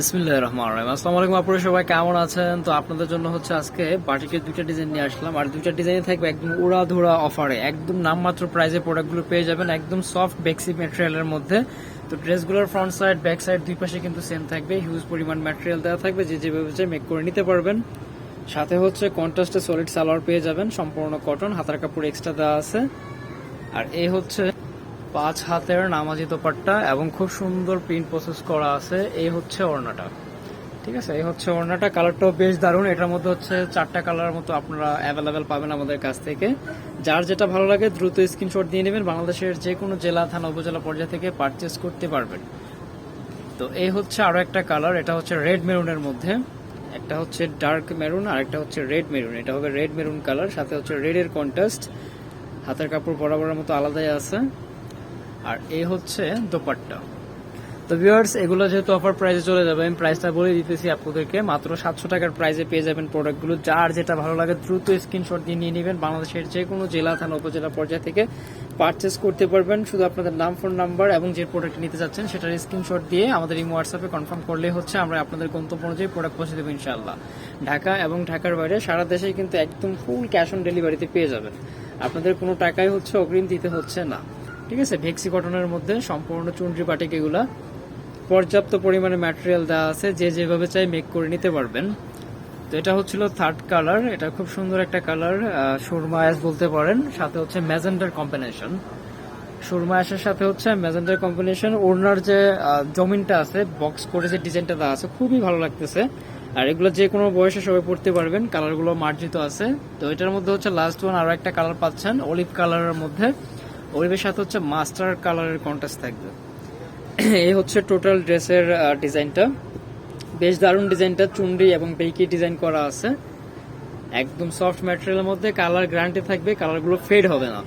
বিসমিল্লাহ রহমান রহিম। আসসালামু আলাইকুম আপনারা সবাই কেমন আছেন? তো আপনাদের জন্য হচ্ছে আজকে বাটিকের দুইটা ডিজাইন নিয়ে আসলাম। আর দুইটা ডিজাইন থাকবে একদম উড়া ধুরা অফারে একদম নামমাত্র প্রাইসে প্রোডাক্টগুলো পেয়ে যাবেন একদম সফট বেক্সি ম্যাটেরিয়ালের মধ্যে। তো ড্রেসগুলোর ফ্রন্ট সাইড ব্যাক সাইড দুই পাশে কিন্তু সেম থাকবে। হিউজ পরিমাণ ম্যাটেরিয়াল দেওয়া থাকবে। যে যেভাবে চাই মেক করে নিতে পারবেন। সাথে হচ্ছে কন্ট্রাস্টে সলিড সালোয়ার পেয়ে যাবেন। সম্পূর্ণ কটন হাতার কাপড় এক্সট্রা দেওয়া আছে। আর এই হচ্ছে পাঁচ হাতের নামাজি দোপাট্টা এবং খুব সুন্দর প্রিন্ট প্রসেস করা আছে। এই হচ্ছে ওড়নাটা। ঠিক আছে? এই হচ্ছে ওড়নাটা। কালারটাও বেশ দারুণ। এটার মধ্যে হচ্ছে চারটা কালার মতো আপনারা অ্যাভেলেবেল পাবেন আমাদের কাছ থেকে। যার যেটা ভালো লাগে দ্রুত স্ক্রিনশট দিয়ে নেবেন। বাংলাদেশের যে কোনো জেলা, থানা, উপজেলা পর্যায় থেকে পারচেস করতে পারবেন। তো এই হচ্ছে আরও একটা কালার। এটা হচ্ছে রেড মেরুনের মধ্যে। একটা হচ্ছে ডার্ক মেরুন আর একটা হচ্ছে রেড মেরুন এটা হবে রেড মেরুন কালার। সাথে হচ্ছে রেডের কন্ট্রাস্ট হাতের কাপড় বরাবরের মতো আলাদাই আছে। আর এই হচ্ছে দোপাট্টা। তো ভিউয়ার্স এগুলো যেহেতু অফার প্রাইসে চলে যাবে, আমি প্রাইসটা বলে দিতেছি আপনাদেরকে, মাত্র সাতশো টাকার প্রাইসে পেয়ে যাবেন প্রোডাক্টগুলো যার যেটা ভালো লাগে, দ্রুত স্ক্রিনশট দিয়ে নিয়ে নেবেন। বাংলাদেশের যে কোনো জেলা, থানা, উপজেলা পর্যায় থেকে পারচেস করতে পারবেন। শুধু আপনাদের নাম ফোন নাম্বার এবং যে প্রোডাক্ট নিতে চাচ্ছেন, সেটার স্ক্রিনশট দিয়ে আমাদের এই হোয়াটসঅ্যাপে কনফার্ম করলে হচ্ছে, আমরা আপনাদের গন্তব্য অনুযায়ী প্রোডাক্ট পৌঁছে দেবো ইনশাআল্লাহ। ঢাকা এবং ঢাকার বাইরে সারা দেশে কিন্তু একদম ফুল ক্যাশ অন ডেলিভারিতে পেয়ে যাবেন। আপনাদের কোনো টাকাই হচ্ছে অগ্রিম দিতে হচ্ছে না। ঠিক আছে? ভেক্সি কটনের মধ্যে সম্পূর্ণ চুনরি বাটিক এগুলা। পর্যাপ্ত পরিমাণে ম্যাটেরিয়াল দেওয়া আছে, যে যেভাবে চাই মেক করে নিতে পারবেন। তো এটা হচ্ছিল থার্ড কালার এটা খুব সুন্দর একটা কালার সুরমা অ্যাশ বলতে পারেন, সাথে হচ্ছে ম্যাজেন্ডার কম্বিনেশন সুরমা অ্যাশের সাথে হচ্ছে ম্যাজেন্ডার কম্বিনেশন ওড়নার যে জমিনটা আছে বক্স করে যে ডিজাইনটা দেওয়া আছে, খুবই ভালো লাগতেছে। আর এগুলো যে কোনো বয়সে সবাই পড়তে পারবেন কালারগুলো মার্জিত আছে। তো এটার মধ্যে হচ্ছে লাস্ট ওয়ান আরও একটা কালার পাচ্ছেন অলিভ কালারের মধ্যে। অলিভের সাথে হচ্ছে মাস্টার কালারের কন্ট্রাস্ট থাকবে। এই হচ্ছে টোটাল ড্রেসের ডিজাইনটা। বেশ দারুণ ডিজাইনটা, চুন্ডি এবং বেইকি ডিজাইন করা আছে। একদম সফট ম্যাটেরিয়ালের মধ্যে কালার গ্যারান্টি থাকবে, কালারগুলো ফেড হবে না।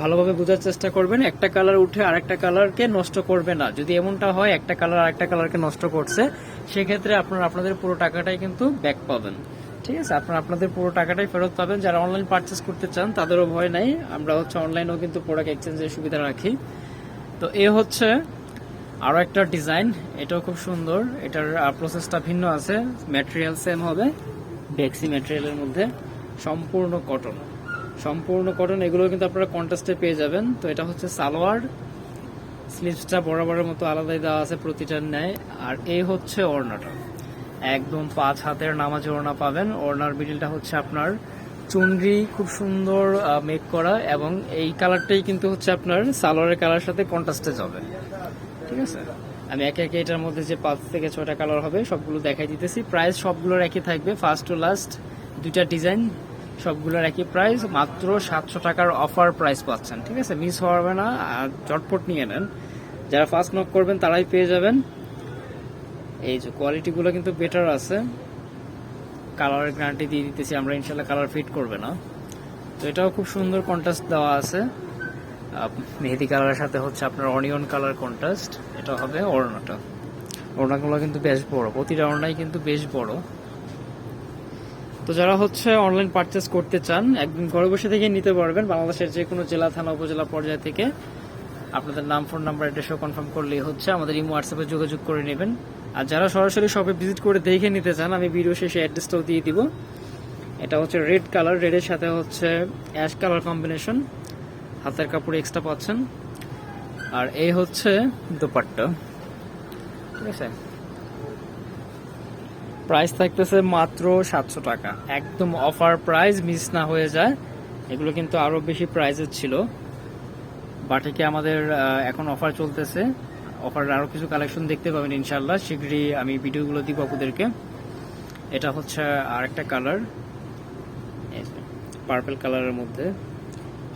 ভালোভাবে বোঝার চেষ্টা করবেন, একটা কালার উঠে আরেকটা কালারকে নষ্ট করবে না। যদি এমনটা হয়, একটা কালার আরেকটা কালারকে নষ্ট করছে, সেক্ষেত্রে আপনারা, আপনাদের পুরো টাকাটাই কিন্তু ব্যাক পাবেন। ঠিক আছে, আপনারা আপনাদের পুরো টাকাটাই ফেরত পাবেন। যারা অনলাইন পারচেস করতে চান, তাদেরও ভয় নাই। আমরা হচ্ছে অনলাইনেও কিন্তু প্রোডাক্ট এক্সচেঞ্জের সুবিধা রাখি। তো এ হচ্ছে আরও একটা ডিজাইন এটাও খুব সুন্দর। এটার প্রসেসটা ভিন্ন আছে। ম্যাটেরিয়াল সেম হবে। বেক্সি ম্যাটেরিয়ালের মধ্যে সম্পূর্ণ কটন সম্পূর্ণ কটন এগুলো কিন্তু আপনারা কন্ট্রাস্টে পেয়ে যাবেন। তো এটা হচ্ছে সালোয়ার। স্লিভসটা বরাবরের মতো আলাদাই দেওয়া আছে প্রতিটার ন্যায়। আর এই হচ্ছে ওড়নাটা। একদম পাঁচ হাতের নামাজ ওড়না পাবেন। ওড়নার মিডিলটা হচ্ছে আপনার চুনরি, খুব সুন্দর মেক করা এবং এই কালারটাই কিন্তু হচ্ছে আপনার সালোয়ারের কালার সাথে কন্ট্রাস্টে যাবে। ঠিক আছে? আমি একে একে এটার মধ্যে যে পাঁচ থেকে ছয়টা কালার হবে, সবগুলো দেখাই দিতেছি। প্রাইস সবগুলোর একই থাকবে ফার্স্ট টু লাস্ট দুইটা ডিজাইন সবগুলোর একই প্রাইস মাত্র সাতশো টাকার অফার প্রাইস পাচ্ছেন। ঠিক আছে? মিস হবে না, আর চটপট নিয়ে নেন। যারা ফার্স্ট নক করবেন, তারাই পেয়ে যাবেন। এই যে কোয়ালিটিগুলো কিন্তু বেটার আছে। কালারের গ্যারান্টি দিয়ে দিতেছি আমরা, ইনশাল্লাহ কালার ফিট করবে না। তো এটাও খুব সুন্দর কন্ট্রাস্ট দেওয়া আছে। মেহেদি কালারের সাথে হচ্ছে আপনার অনিয়ন কালার কন্ট্রাস্ট এটা হবে ওড়নাটা। ওড়নাগুলো কিন্তু বেশ বড়, প্রতিটা ওড়নাই কিন্তু বেশ বড়। তো যারা হচ্ছে অনলাইন পারচেস করতে চান, একদিন ঘরে বসে থেকে নিতে পারবেন। বাংলাদেশের যে কোনো জেলা, থানা, উপজেলা পর্যায় থেকে। আপনাদের নাম ফোন নাম্বার অ্যাড্রেসও কনফার্ম করলেই হচ্ছে। আমাদের ইমো হোয়াটসঅ্যাপে যোগাযোগ করে নেবেন। আর যারা সরাসরি শপে ভিজিট করে দেখে নিতে চান, আমি ভিডিও শেষে অ্যাড্রেসটাও দিয়ে দিব। এটা হচ্ছে রেড কালার রেডের সাথে হচ্ছে অ্যাশ কালার কম্বিনেশন হাতের কাপড় এক্সট্রা পাচ্ছেন। আর এই হচ্ছে দোপাট্টা। ঠিক আছে? প্রাইস থাকতেছে মাত্র সাতশো টাকা। একদম অফার প্রাইস মিস না হয়ে যায়। এগুলো কিন্তু আরও বেশি প্রাইসের ছিল। বাটিকে আমাদের এখন অফার চলতেছে। অফার আরও কিছু কালেকশন দেখতে পাবেন ইনশাল্লাহ শীঘ্রই আমি ভিডিওগুলো দিব আপনাদেরকে এটা হচ্ছে আরেকটা কালার পার্পল কালারের মধ্যে।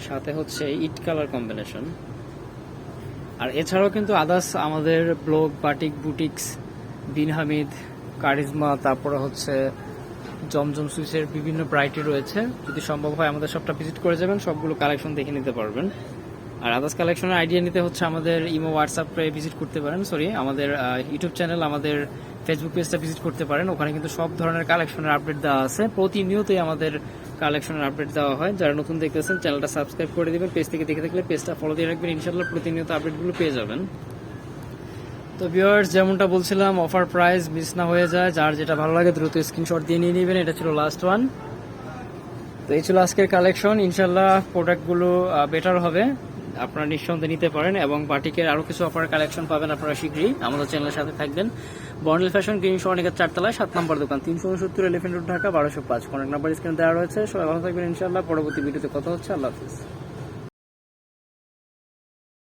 সাথে হচ্ছে ইট কালার কম্বিনেশন আর এছাড়াও কিন্তু আদার্স আমাদের blog, batik, boutiques Bin Hamid, charisma, তারপরে হচ্ছে জমজম সুইসের বিভিন্ন ভ্যারাইটি রয়েছে। যদি সম্ভব হয় আমাদের সবটা ভিজিট করে যাবেন, সবগুলো কালেকশন দেখে নিতে পারবেন। আর আদার্স কালেকশনের আইডিয়া নিতে হচ্ছে আমাদের ইমো হোয়াটসঅ্যাপে ভিজিট করতে পারেন সরি আমাদের ইউটিউব চ্যানেল আমাদের ফেসবুক পেজটা ভিজিট করতে পারেন। ওখানে কিন্তু সব ধরনের কালেকশনের আপডেট দেওয়া আছে। প্রতিনিয়তই আমাদের কালেকশনের আপডেট দেওয়া হয়। যারা নতুন দেখতেছেন চ্যানেলটা সাবস্ক্রাইব করে দেবেন। পেজ থেকে দেখে থাকলে পেজটা ফলো দিয়ে রাখবেন। ইনশাল্লাহ প্রতিনিয়ত আপডেটগুলো পেয়ে যাবেন। তো ভিউয়ার্স যেমনটা বলছিলাম অফার প্রাইস মিস না হয়ে যায়। যার যেটা ভালো লাগে, দ্রুত স্ক্রিনশট দিয়ে নিয়ে নেবেন। এটা ছিল লাস্ট ওয়ান তো এই ছিল আজকের কালেকশন ইনশাল্লাহ প্রোডাক্টগুলো বেটার হবে। আপনারা নিঃসন্দেহে নিতে পারেন এবং বাটিকের আরও কিছু অফার কালেকশন পাবেন আপনারা শীঘ্রই। আমাদের চ্যানেলের সাথে থাকবেন। বর্ণিল ফ্যাশন গ্রিন সরণিকার চারতলায়, সাত নম্বর দোকান, তিনশো উনসত্তর এলিফেন্ট রোড ঢাকা, বারোশো পাঁচ। কনেক্ট নাম্বার স্ক্রিনে দেওয়া রয়েছে। সবাই ভালো থাকবেন ইনশাল্লাহ পরবর্তী ভিডিওতে কথা হচ্ছে। আল্লাহ হাফিজ।